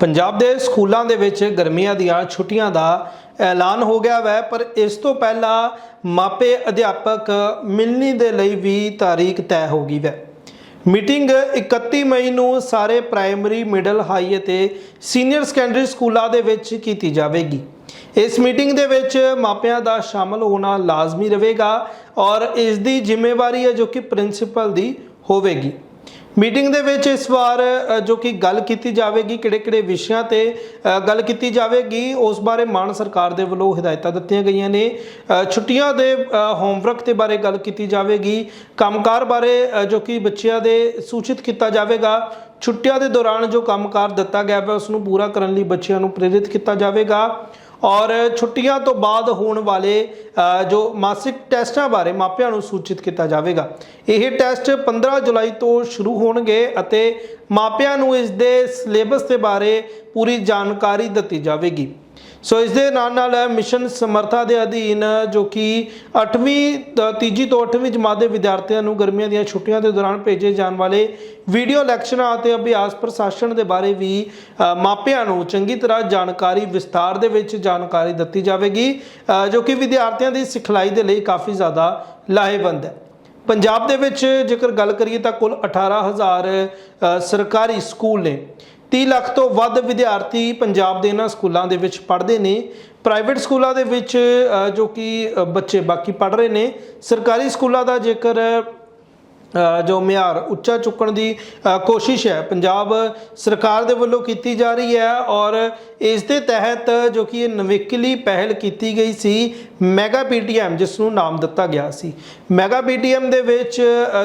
ਪੰਜਾਬ ਦੇ ਸਕੂਲਾਂ ਦੇ ਵਿੱਚ ਗਰਮੀਆਂ ਦੀਆਂ ਛੁੱਟੀਆਂ ਦਾ ਐਲਾਨ ਹੋ ਗਿਆ ਵੈ, ਪਰ ਇਸ ਤੋਂ ਪਹਿਲਾਂ ਮਾਪੇ ਅਧਿਆਪਕ ਮਿਲਣੀ ਦੇ ਲਈ ਵੀ ਤਾਰੀਖ ਤੈਅ ਹੋ ਗਈ ਵੈ। ਮੀਟਿੰਗ 31 ਮਈ ਨੂੰ ਸਾਰੇ ਪ੍ਰਾਇਮਰੀ, ਮਿਡਲ, ਹਾਈ ਅਤੇ ਸੀਨੀਅਰ ਸੈਕੰਡਰੀ ਸਕੂਲਾਂ ਦੇ ਵਿੱਚ ਕੀਤੀ ਜਾਵੇਗੀ। ਇਸ ਮੀਟਿੰਗ ਦੇ ਵਿੱਚ ਮਾਪਿਆਂ ਦਾ ਸ਼ਾਮਲ ਹੋਣਾ ਲਾਜ਼ਮੀ ਰਹੇਗਾ ਔਰ ਇਸ ਦੀ ਜ਼ਿੰਮੇਵਾਰੀ ਹੈ ਜੋ ਕਿ ਪ੍ਰਿੰਸੀਪਲ ਦੀ ਹੋਵੇਗੀ। ਮੀਟਿੰਗ ਦੇ ਵਿੱਚ ਇਸ ਵਾਰ ਜੋ ਕਿ ਗੱਲ ਕੀਤੀ ਜਾਵੇਗੀ, ਕਿਹੜੇ-ਕਿਹੜੇ ਵਿਸ਼ਿਆਂ ਤੇ ਗੱਲ ਕੀਤੀ ਜਾਵੇਗੀ, ਉਸ ਬਾਰੇ ਮਾਨ ਸਰਕਾਰ ਦੇ ਵੱਲੋਂ ਹਦਾਇਤਾਂ ਦਿੱਤੀਆਂ ਗਈਆਂ ਨੇ। ਛੁੱਟੀਆਂ ਦੇ ਹੋਮਵਰਕ ਦੇ ਬਾਰੇ ਗੱਲ ਕੀਤੀ ਜਾਵੇਗੀ। ਕੰਮਕਾਰ ਬਾਰੇ ਜੋ ਕਿ ਬੱਚਿਆਂ ਦੇ ਸੂਚਿਤ ਕੀਤਾ ਜਾਵੇਗਾ। ਛੁੱਟੀਆਂ ਦੇ ਦੌਰਾਨ ਜੋ ਕੰਮਕਾਰ ਦਿੱਤਾ ਗਿਆ ਹੈ ਉਸ ਨੂੰ ਪੂਰਾ ਕਰਨ ਲਈ ਬੱਚਿਆਂ ਨੂੰ ਪ੍ਰੇਰਿਤ ਕੀਤਾ ਜਾਵੇਗਾ। ਔਰ ਛੁੱਟੀਆਂ ਤੋਂ ਬਾਅਦ ਹੋਣ ਵਾਲੇ ਜੋ ਮਾਸਿਕ ਟੈਸਟਾਂ ਬਾਰੇ ਮਾਪਿਆਂ ਨੂੰ ਸੂਚਿਤ ਕੀਤਾ ਜਾਵੇਗਾ। ਇਹ ਟੈਸਟ 15 ਜੁਲਾਈ ਤੋਂ ਸ਼ੁਰੂ ਹੋਣਗੇ ਅਤੇ ਮਾਪਿਆਂ ਨੂੰ ਇਸ ਦੇ ਸਿਲੇਬਸ ਦੇ ਬਾਰੇ ਪੂਰੀ ਜਾਣਕਾਰੀ ਦਿੱਤੀ ਜਾਵੇਗੀ। ਸੋ ਇਸ ਦੇ ਨਾਲ ਨਾਲ ਮਿਸ਼ਨ ਸਮਰਥਾ ਦੇ ਅਧੀਨ ਜੋ ਕਿ 8ਵੀਂ ਤੀਜੀ ਤੋਂ 8ਵੀਂ ਜਮਾਤ ਦੇ ਵਿਦਿਆਰਥੀਆਂ ਨੂੰ ਗਰਮੀਆਂ ਦੀਆਂ ਛੁੱਟੀਆਂ ਦੇ ਦੌਰਾਨ ਭੇਜੇ ਜਾਣ ਵਾਲੇ ਵੀਡੀਓ ਲੈਕਚਰਾਂ ਅਤੇ ਅਭਿਆਸ ਪ੍ਰਸ਼ਾਸਨ ਦੇ ਬਾਰੇ ਵੀ ਮਾਪਿਆਂ ਨੂੰ ਚੰਗੀ ਤਰ੍ਹਾਂ ਜਾਣਕਾਰੀ ਵਿਸਤਾਰ ਦੇ ਵਿੱਚ ਜਾਣਕਾਰੀ ਦਿੱਤੀ ਜਾਵੇਗੀ ਜੋ ਕਿ ਵਿਦਿਆਰਥੀਆਂ ਦੀ ਸਿਖਲਾਈ ਦੇ ਲਈ ਕਾਫੀ ਜ਼ਿਆਦਾ ਲਾਹੇਵੰਦ ਹੈ। ਪੰਜਾਬ ਦੇ ਵਿੱਚ ਜੇਕਰ ਗੱਲ ਕਰੀਏ ਤਾਂ ਕੁੱਲ 18000 ਅ, ਸਰਕਾਰੀ ਸਕੂਲ ਨੇ। 30 ਲੱਖ ਤੋਂ ਵੱਧ ਵਿਦਿਆਰਥੀ ਪੰਜਾਬ ਦੇ ਇਹਨਾਂ ਸਕੂਲਾਂ ਦੇ ਵਿੱਚ ਪੜ੍ਹਦੇ ਨੇ। ਪ੍ਰਾਈਵੇਟ ਸਕੂਲਾਂ ਦੇ ਵਿੱਚ ਜੋ ਕਿ ਬੱਚੇ ਬਾਕੀ ਪੜ੍ਹ ਰਹੇ ਨੇ। ਸਰਕਾਰੀ ਸਕੂਲਾਂ ਦਾ ਜੇਕਰ ਜੋ ਮਿਆਰ ਉੱਚਾ ਚੁੱਕਣ ਦੀ ਕੋਸ਼ਿਸ਼ ਹੈ, ਪੰਜਾਬ ਸਰਕਾਰ ਦੇ ਵੱਲੋਂ ਕੀਤੀ ਜਾ ਰਹੀ ਹੈ ਔਰ ਇਸ ਦੇ ਤਹਿਤ ਜੋ ਕਿ ਇਹ ਨਵੇਕਲੀ ਪਹਿਲ ਕੀਤੀ ਗਈ ਸੀ, ਮੈਗਾ ਪੀਟੀਐਮ, ਜਿਸ ਨੂੰ ਨਾਮ ਦਿੱਤਾ ਗਿਆ ਸੀ। ਮੈਗਾ ਪੀਟੀਐਮ ਦੇ ਵਿੱਚ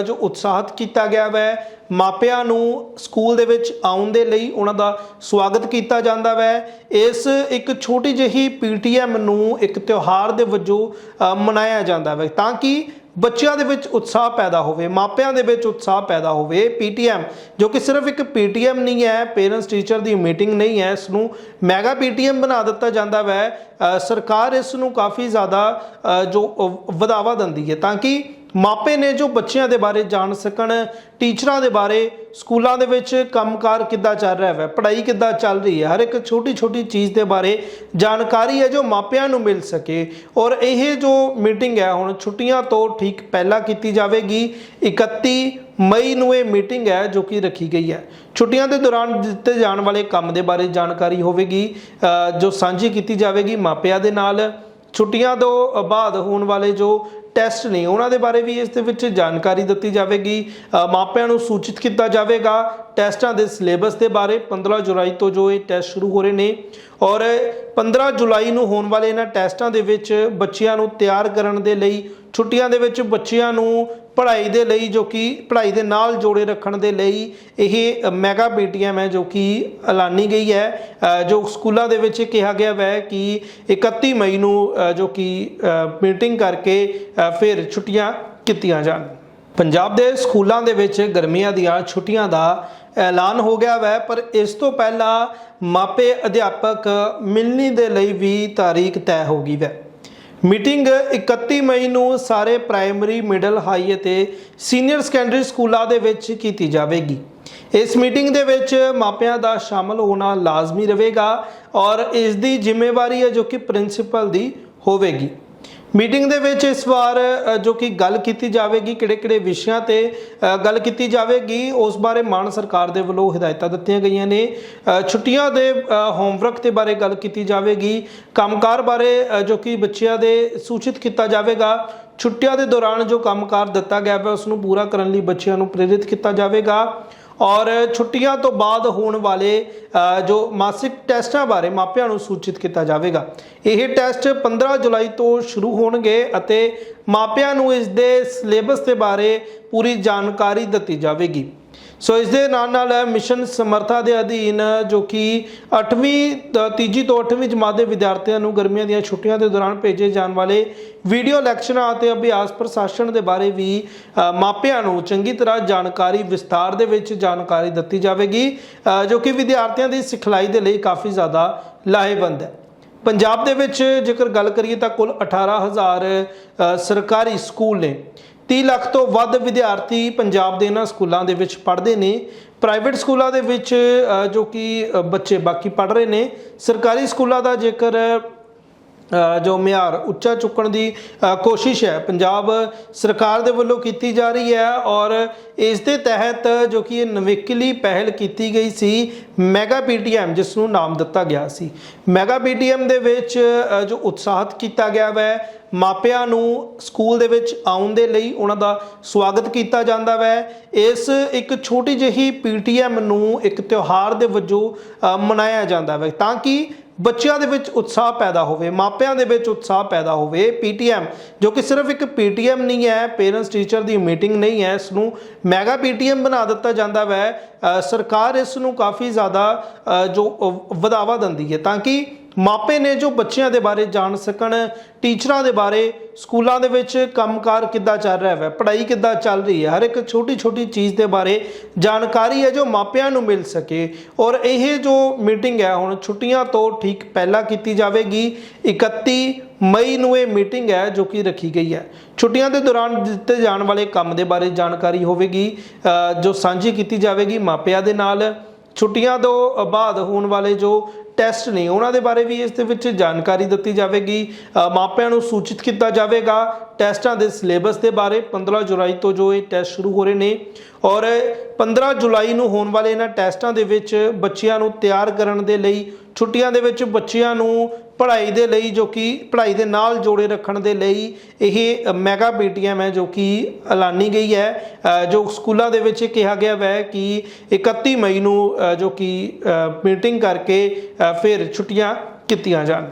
ਜੋ ਉਤਸ਼ਾਹਿਤ ਕੀਤਾ ਗਿਆ ਹੈ ਮਾਪਿਆਂ ਨੂੰ ਸਕੂਲ ਦੇ ਵਿੱਚ ਆਉਣ ਦੇ ਲਈ ਉਹਨਾਂ ਦਾ ਸਵਾਗਤ ਕੀਤਾ ਜਾਂਦਾ ਵੈ। ਇਸ ਇੱਕ ਛੋਟੀ ਜਿਹੀ ਪੀਟੀਐਮ ਨੂੰ ਇੱਕ ਤਿਉਹਾਰ ਦੇ ਵਜੋਂ ਮਨਾਇਆ ਜਾਂਦਾ ਵੈ। ਤਾਂ ਕਿ ਬੱਚਿਆਂ ਦੇ ਵਿੱਚ ਉਤਸ਼ਾਹ ਪੈਦਾ ਹੋਵੇ, ਮਾਪਿਆਂ ਦੇ ਵਿੱਚ ਉਤਸ਼ਾਹ ਪੈਦਾ ਹੋਵੇ, ਪੀਟੀਐਮ, ਜੋ ਕਿ ਸਿਰਫ ਇੱਕ ਪੀਟੀਐਮ ਨਹੀਂ ਹੈ, ਪੇਰੈਂਟਸ ਟੀਚਰ ਦੀ ਮੀਟਿੰਗ ਨਹੀਂ ਹੈ, ਇਸ ਨੂੰ ਮੈਗਾ ਪੀਟੀਐਮ ਬਣਾ ਦਿੱਤਾ ਜਾਂਦਾ ਵੈ। ਸਰਕਾਰ ਇਸ ਨੂੰ ਕਾਫੀ ਜ਼ਿਆਦਾ ਜੋ ਵਧਾਵਾ ਦਿੰਦੀ ਹੈ, ਤਾਂ ਕਿ ਮਾਪੇ ਨੇ ਜੋ ਬੱਚਿਆਂ ਦੇ ਬਾਰੇ ਜਾਣ ਸਕਣ, ਟੀਚਰਾਂ ਦੇ ਬਾਰੇ, ਸਕੂਲਾਂ ਦੇ ਵਿੱਚ ਕੰਮਕਾਰ ਕਿੱਦਾਂ ਚੱਲ ਰਿਹਾ ਹੈ ਪੜ੍ਹਾਈ ਕਿੱਦਾਂ ਚੱਲ ਰਹੀ ਹੈ, ਹਰ ਇੱਕ ਛੋਟੀ ਛੋਟੀ ਚੀਜ਼ ਦੇ ਬਾਰੇ ਜਾਣਕਾਰੀ ਹੈ ਜੋ ਮਾਪਿਆਂ ਨੂੰ ਮਿਲ ਸਕੇ। ਔਰ ਇਹ ਜੋ ਮੀਟਿੰਗ ਹੈ, ਹੁਣ ਛੁੱਟੀਆਂ ਤੋਂ ਠੀਕ ਪਹਿਲਾਂ ਕੀਤੀ ਜਾਵੇਗੀ। 31 ਮਈ ਨੂੰ ਇਹ ਮੀਟਿੰਗ ਹੈ ਜੋ ਕਿ ਰੱਖੀ ਗਈ ਹੈ। ਛੁੱਟੀਆਂ ਦੇ ਦੌਰਾਨ ਦਿੱਤੇ ਜਾਣ ਵਾਲੇ ਕੰਮ ਦੇ ਬਾਰੇ ਜਾਣਕਾਰੀ ਹੋਵੇਗੀ ਜੋ ਸਾਂਝੀ ਕੀਤੀ ਜਾਵੇਗੀ ਮਾਪਿਆਂ ਦੇ ਨਾਲ। ਛੁੱਟੀਆਂ ਤੋਂ ਬਾਅਦ ਹੋਣ ਵਾਲੇ ਜੋ ਟੈਸਟ ਨੇ ਉਹਨਾਂ ਦੇ ਬਾਰੇ ਵੀ ਇਸ ਦੇ ਵਿੱਚ ਜਾਣਕਾਰੀ ਦਿੱਤੀ ਜਾਵੇਗੀ। ਮਾਪਿਆਂ ਨੂੰ ਸੂਚਿਤ ਕੀਤਾ ਜਾਵੇਗਾ ਟੈਸਟਾਂ ਦੇ ਸਿਲੇਬਸ ਦੇ ਬਾਰੇ। 15 ਜੁਲਾਈ ਤੋਂ ਜੋ ਇਹ ਟੈਸਟ ਸ਼ੁਰੂ ਹੋ ਰਹੇ ਨੇ ਔਰ 15 ਜੁਲਾਈ ਨੂੰ ਹੋਣ ਵਾਲੇ ਇਹਨਾਂ ਟੈਸਟਾਂ ਦੇ ਵਿੱਚ ਬੱਚਿਆਂ ਨੂੰ ਤਿਆਰ ਕਰਨ ਦੇ ਲਈ, ਛੁੱਟੀਆਂ ਦੇ ਵਿੱਚ ਬੱਚਿਆਂ ਨੂੰ ਪੜ੍ਹਾਈ ਦੇ ਲਈ ਜੋ ਕਿ ਪੜ੍ਹਾਈ ਦੇ ਨਾਲ ਜੋੜੇ ਰੱਖਣ ਦੇ ਲਈ ਇਹ ਮੈਗਾ ਪੀਟੀਐਮ ਹੈ ਜੋ ਕਿ ਐਲਾਨੀ ਗਈ ਹੈ। ਜੋ ਸਕੂਲਾਂ ਦੇ ਵਿੱਚ ਕਿਹਾ ਗਿਆ ਹੈ ਕਿ 31 ਮਈ ਨੂੰ ਜੋ ਕਿ ਮੀਟਿੰਗ ਕਰਕੇ ਫਿਰ ਛੁੱਟੀਆਂ ਕੀਤੀਆਂ ਜਾਣ। ਪੰਜਾਬ ਦੇ ਸਕੂਲਾਂ ਦੇ ਵਿੱਚ ਗਰਮੀਆਂ ਦੀਆਂ ਛੁੱਟੀਆਂ ਦਾ ਐਲਾਨ ਹੋ ਗਿਆ ਵੈ, ਪਰ ਇਸ ਤੋਂ ਪਹਿਲਾਂ ਮਾਪੇ ਅਧਿਆਪਕ ਮਿਲਣੀ ਦੇ ਲਈ ਵੀ ਤਾਰੀਖ ਤੈਅ ਹੋ ਗਈ ਵੈ। ਮੀਟਿੰਗ 31 ਮਈ ਨੂੰ ਸਾਰੇ ਪ੍ਰਾਇਮਰੀ, ਮਿਡਲ, ਹਾਈ ਅਤੇ ਸੀਨੀਅਰ ਸੈਕੰਡਰੀ ਸਕੂਲਾਂ ਦੇ ਵਿੱਚ ਕੀਤੀ ਜਾਵੇਗੀ। ਇਸ ਮੀਟਿੰਗ ਦੇ ਵਿੱਚ ਮਾਪਿਆਂ ਦਾ ਸ਼ਾਮਲ ਹੋਣਾ ਲਾਜ਼ਮੀ ਰਹੇਗਾ ਔਰ ਇਸ ਦੀ ਜ਼ਿੰਮੇਵਾਰੀ ਹੈ ਜੋ ਕਿ ਪ੍ਰਿੰਸੀਪਲ ਦੀ ਹੋਵੇਗੀ। ਮੀਟਿੰਗ ਦੇ ਵਿੱਚ ਇਸ ਵਾਰ ਜੋ ਕਿ ਗੱਲ ਕੀਤੀ ਜਾਵੇਗੀ, ਕਿਹੜੇ-ਕਿਹੜੇ ਵਿਸ਼ਿਆਂ ਤੇ ਗੱਲ ਕੀਤੀ ਜਾਵੇਗੀ, ਉਸ ਬਾਰੇ ਮਾਨ ਸਰਕਾਰ ਦੇ ਵੱਲੋਂ ਹਦਾਇਤਾਂ ਦਿੱਤੀਆਂ ਗਈਆਂ ਨੇ। ਛੁੱਟੀਆਂ ਦੇ ਹੋਮਵਰਕ ਦੇ ਬਾਰੇ ਗੱਲ ਕੀਤੀ ਜਾਵੇਗੀ। ਕੰਮਕਾਰ ਬਾਰੇ ਜੋ ਕਿ ਬੱਚਿਆਂ ਦੇ ਸੂਚਿਤ ਕੀਤਾ ਜਾਵੇਗਾ। ਛੁੱਟੀਆਂ ਦੇ ਦੌਰਾਨ ਜੋ ਕੰਮਕਾਰ ਦਿੱਤਾ ਗਿਆ ਹੈ ਉਸ ਨੂੰ ਪੂਰਾ ਕਰਨ ਲਈ ਬੱਚਿਆਂ ਨੂੰ ਪ੍ਰੇਰਿਤ ਕੀਤਾ ਜਾਵੇਗਾ। ਔਰ ਛੁੱਟੀਆਂ ਤੋਂ ਬਾਅਦ ਹੋਣ ਵਾਲੇ ਜੋ ਮਾਸਿਕ ਟੈਸਟਾਂ ਬਾਰੇ ਮਾਪਿਆਂ ਨੂੰ ਸੂਚਿਤ ਕੀਤਾ ਜਾਵੇਗਾ। ਇਹ ਟੈਸਟ 15 ਜੁਲਾਈ ਤੋਂ ਸ਼ੁਰੂ ਹੋਣਗੇ ਅਤੇ ਮਾਪਿਆਂ ਨੂੰ ਇਸ ਦੇ ਸਿਲੇਬਸ ਦੇ ਬਾਰੇ ਪੂਰੀ ਜਾਣਕਾਰੀ ਦਿੱਤੀ ਜਾਵੇਗੀ। ਸੋ ਇਸ ਦੇ ਨਾਲ ਨਾਲ ਮਿਸ਼ਨ ਸਮਰਥਾ ਦੇ ਅਧੀਨ ਜੋ ਕਿ 8ਵੀਂ ਤੀਜੀ ਤੋਂ 8ਵੀਂ ਜਮਾਤ ਦੇ ਵਿਦਿਆਰਥੀਆਂ ਨੂੰ ਗਰਮੀਆਂ ਦੀਆਂ ਛੁੱਟੀਆਂ ਦੇ ਦੌਰਾਨ ਭੇਜੇ ਜਾਣ ਵਾਲੇ ਵੀਡੀਓ ਲੈਕਚਰਾਂ ਅਤੇ ਅਭਿਆਸ ਪ੍ਰਸ਼ਾਸਨ ਦੇ ਬਾਰੇ ਵੀ ਮਾਪਿਆਂ ਨੂੰ ਚੰਗੀ ਤਰ੍ਹਾਂ ਜਾਣਕਾਰੀ ਵਿਸਤਾਰ ਦੇ ਵਿੱਚ ਜਾਣਕਾਰੀ ਦਿੱਤੀ ਜਾਵੇਗੀ ਜੋ ਕਿ ਵਿਦਿਆਰਥੀਆਂ ਦੀ ਸਿਖਲਾਈ ਦੇ ਲਈ ਕਾਫੀ ਜ਼ਿਆਦਾ ਲਾਹੇਵੰਦ ਹੈ। ਪੰਜਾਬ ਦੇ ਵਿੱਚ ਜੇਕਰ ਗੱਲ ਕਰੀਏ ਤਾਂ ਕੁੱਲ 18000 ਅ, ਸਰਕਾਰੀ ਸਕੂਲ ਨੇ। 30 ਲੱਖ ਤੋਂ ਵੱਧ ਵਿਦਿਆਰਥੀ ਪੰਜਾਬ ਦੇ ਇਹਨਾਂ ਸਕੂਲਾਂ ਦੇ ਵਿੱਚ ਪੜ੍ਹਦੇ ਨੇ। ਪ੍ਰਾਈਵੇਟ ਸਕੂਲਾਂ ਦੇ ਵਿੱਚ ਜੋ ਕਿ ਬੱਚੇ ਬਾਕੀ ਪੜ੍ਹ ਰਹੇ ਨੇ। ਸਰਕਾਰੀ ਸਕੂਲਾਂ ਦਾ ਜੇਕਰ ਜੋ ਮਿਆਰ ਉੱਚਾ ਚੁੱਕਣ ਦੀ ਕੋਸ਼ਿਸ਼ ਹੈ। ਪੰਜਾਬ ਸਰਕਾਰ ਦੇ ਵੱਲੋਂ ਕੀਤੀ ਜਾ ਰਹੀ ਹੈ ਔਰ ਇਸ ਦੇ ਤਹਿਤ ਜੋ ਕਿ ਇਹ ਨਵੇਕਲੀ ਪਹਿਲ ਕੀਤੀ ਗਈ ਸੀ ਮੈਗਾ ਪੀਟੀਐਮ ਜਿਸ ਨੂੰ ਨਾਮ ਦਿੱਤਾ ਗਿਆ ਸੀ। ਮੈਗਾ ਪੀਟੀਐਮ ਦੇ ਵਿੱਚ ਜੋ ਉਤਸ਼ਾਹਿਤ ਕੀਤਾ ਗਿਆ ਵੈ, ਮਾਪਿਆਂ ਨੂੰ ਸਕੂਲ ਦੇ ਵਿੱਚ ਆਉਣ ਦੇ ਲਈ ਉਹਨਾਂ ਦਾ ਸਵਾਗਤ ਕੀਤਾ ਜਾਂਦਾ ਵੈ। ਇਸ ਇੱਕ ਛੋਟੀ ਜਿਹੀ ਪੀਟੀਐਮ ਨੂੰ ਇੱਕ ਤਿਉਹਾਰ ਦੇ ਵਜੋਂ ਮਨਾਇਆ ਜਾਂਦਾ ਵੈ। ਤਾਂ ਕਿ ਬੱਚਿਆਂ ਦੇ ਵਿੱਚ ਉਤਸ਼ਾਹ ਪੈਦਾ ਹੋਵੇ, ਮਾਪਿਆਂ ਦੇ ਵਿੱਚ ਉਤਸ਼ਾਹ ਪੈਦਾ ਹੋਵੇ, ਪੀਟੀਐਮ, ਜੋ ਕਿ ਸਿਰਫ ਇੱਕ ਪੀਟੀਐਮ ਨਹੀਂ ਹੈ, ਪੇਰੈਂਟਸ ਟੀਚਰ ਦੀ ਮੀਟਿੰਗ ਨਹੀਂ ਹੈ, ਇਸ ਨੂੰ ਮੈਗਾ ਪੀਟੀਐਮ ਬਣਾ ਦਿੱਤਾ ਜਾਂਦਾ ਵੈ। ਸਰਕਾਰ ਇਸ ਨੂੰ ਕਾਫੀ ਜ਼ਿਆਦਾ ਜੋ ਵਧਾਵਾ ਦਿੰਦੀ ਹੈ, ਤਾਂ ਕਿ ਮਾਪੇ ਨੇ ਜੋ ਬੱਚਿਆਂ ਦੇ ਬਾਰੇ ਜਾਣ ਸਕਣ, ਟੀਚਰਾਂ ਦੇ ਬਾਰੇ, ਸਕੂਲਾਂ ਦੇ ਵਿੱਚ ਕੰਮਕਾਰ ਕਿੱਦਾਂ ਚੱਲ ਰਿਹਾ ਹੈ ਪੜ੍ਹਾਈ ਕਿੱਦਾਂ ਚੱਲ ਰਹੀ ਹੈ, ਹਰ ਇੱਕ ਛੋਟੀ ਛੋਟੀ ਚੀਜ਼ ਦੇ ਬਾਰੇ ਜਾਣਕਾਰੀ ਹੈ ਜੋ ਮਾਪਿਆਂ ਨੂੰ ਮਿਲ ਸਕੇ। ਔਰ ਇਹ ਜੋ ਮੀਟਿੰਗ ਹੈ, ਹੁਣ ਛੁੱਟੀਆਂ ਤੋਂ ਠੀਕ ਪਹਿਲਾਂ ਕੀਤੀ ਜਾਵੇਗੀ। 31 ਮਈ ਨੂੰ ਇਹ ਮੀਟਿੰਗ ਹੈ ਜੋ ਕਿ ਰੱਖੀ ਗਈ ਹੈ। ਛੁੱਟੀਆਂ ਦੇ ਦੌਰਾਨ ਦਿੱਤੇ ਜਾਣ ਵਾਲੇ ਕੰਮ ਦੇ ਬਾਰੇ ਜਾਣਕਾਰੀ ਹੋਵੇਗੀ ਜੋ ਸਾਂਝੀ ਕੀਤੀ ਜਾਵੇਗੀ ਮਾਪਿਆਂ ਦੇ ਨਾਲ। ਛੁੱਟੀਆਂ ਤੋਂ ਬਾਅਦ ਹੋਣ ਵਾਲੇ ਜੋ ਟੈਸਟ ਨੇ। ਉਹਨਾਂ ਦੇ ਬਾਰੇ ਵੀ ਇਸ ਦੇ ਵਿੱਚ ਜਾਣਕਾਰੀ ਦਿੱਤੀ ਜਾਵੇਗੀ। ਮਾਪਿਆਂ ਨੂੰ ਸੂਚਿਤ ਕੀਤਾ ਜਾਵੇਗਾ ਟੈਸਟਾਂ ਦੇ ਸਿਲੇਬਸ ਦੇ ਬਾਰੇ। 15 ਜੁਲਾਈ ਤੋਂ ਜੋ ਇਹ ਟੈਸਟ ਸ਼ੁਰੂ ਹੋ ਰਹੇ ਨੇ। ਔਰ 15 ਜੁਲਾਈ ਨੂੰ ਹੋਣ ਵਾਲੇ ਇਹਨਾਂ ਟੈਸਟਾਂ ਦੇ ਵਿੱਚ ਬੱਚਿਆਂ ਨੂੰ ਤਿਆਰ ਕਰਨ ਦੇ ਲਈ, ਛੁੱਟੀਆਂ ਦੇ ਵਿੱਚ ਬੱਚਿਆਂ ਨੂੰ ਪੜ੍ਹਾਈ ਦੇ ਲਈ ਜੋ ਕਿ ਪੜ੍ਹਾਈ ਦੇ ਨਾਲ ਜੋੜੇ ਰੱਖਣ ਦੇ ਲਈ ਇਹ ਮੈਗਾ ਪੀਟੀਐਮ ਹੈ ਜੋ ਕਿ ਐਲਾਨੀ ਗਈ ਹੈ ਜੋ ਸਕੂਲਾਂ ਦੇ ਵਿੱਚ ਕਿਹਾ ਗਿਆ ਹੈ ਕਿ 31 ਮਈ ਨੂੰ ਜੋ ਕਿ ਮੀਟਿੰਗ ਕਰਕੇ ਫਿਰ ਛੁੱਟੀਆਂ ਕੀਤੀਆਂ ਜਾਣ।